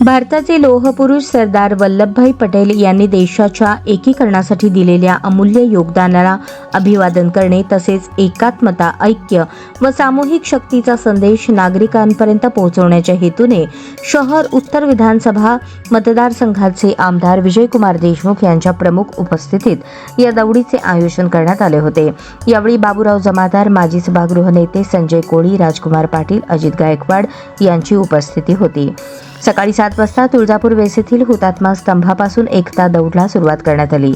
भारताचे लोहपुरुष सरदार वल्लभभाई पटेल यांनी देशाच्या एकीकरणासाठी दिलेल्या अमूल्य योगदानाला अभिवादन करणे तसेच एकात्मता ऐक्य व सामूहिक शक्तीचा संदेश नागरिकांपर्यंत पोहोचवण्याच्या हेतूने शहर उत्तर विधानसभा मतदारसंघाचे आमदार विजयकुमार देशमुख यांच्या प्रमुख उपस्थितीत या दौडीचे आयोजन करण्यात आले होते. यावेळी बाबूराव जमादार माजी सभागृह नेते संजय कोळी राजकुमार पाटील अजित गायकवाड यांची उपस्थिती होती. सकाळी सात वाजता तुळजापूर वेसेतील हुतात्मा स्तंभापासून एकता दौडला सुरुवात करण्यात आली.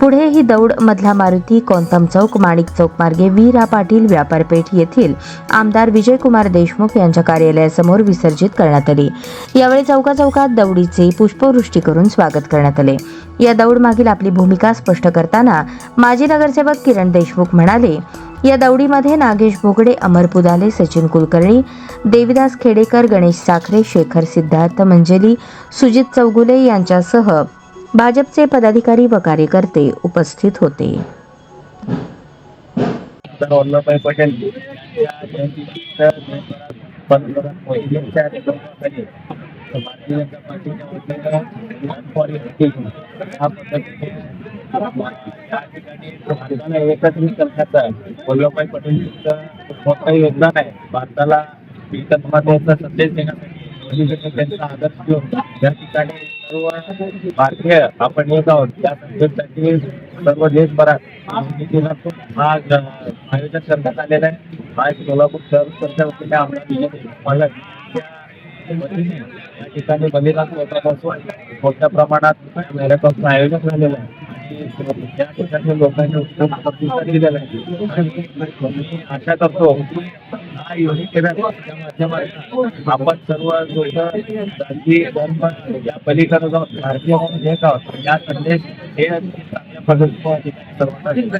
पुढे ही दौड मधला मारुती कोंतम चौक माणिक चौक मार्गे वीरा पाटील व्यापारपेठ येथील आमदार विजयकुमार देशमुख यांच्या कार्यालयासमोर विसर्जित करण्यात आली. यावेळी चौका चौकात दौडीचे पुष्पवृष्टी करून स्वागत करण्यात आले. या दौड मागील आपली भूमिका स्पष्ट करताना माजी नगरसेवक किरण देशमुख म्हणाले या दौडीमध्ये नागेश भोगडे अमर पुदाले सचिन कुलकर्णी देविदास खेडेकर गणेश साखरे शेखर सिद्धार्थ मंजली सुजित चौगुले यांच्यासह भाजपचे पदाधिकारी व कार्यकर्ते उपस्थित होते. वल्लभभाई पटेल भारतीय जनता पार्टीच्या वतीनं या ठिकाणी भारताला एकत्रित करण्याचा वल्लभभाई खूप मोठं योगदान आहे. भारताला एकात्मतेचा संदेश देण्यासाठी त्यांचा आदर्श घेऊन या ठिकाणी सर्व भारतीय आपण येत आहोत त्या संदेशासाठी सर्व देशभरात मोदीजींना खूप हा आयोजन करण्यात आलेलं आहे हा एक सोलापूर शहर वतीने आमदार मला या ठिकाणी बलिदान मोठ्या प्रमाणात मॅरेथॉनचं आयोजन झालेलं आहे. आणि या ठिकाणी उत्तम प्रतिसाद दिलेला आहे. मी आशा करतो हा युनिकेच्या माध्यमातून आपण सर्व लोक जाती धर्म या पलीकडे जाऊन भारतीय म्हणून आहोत या संदेश हे सर्वांना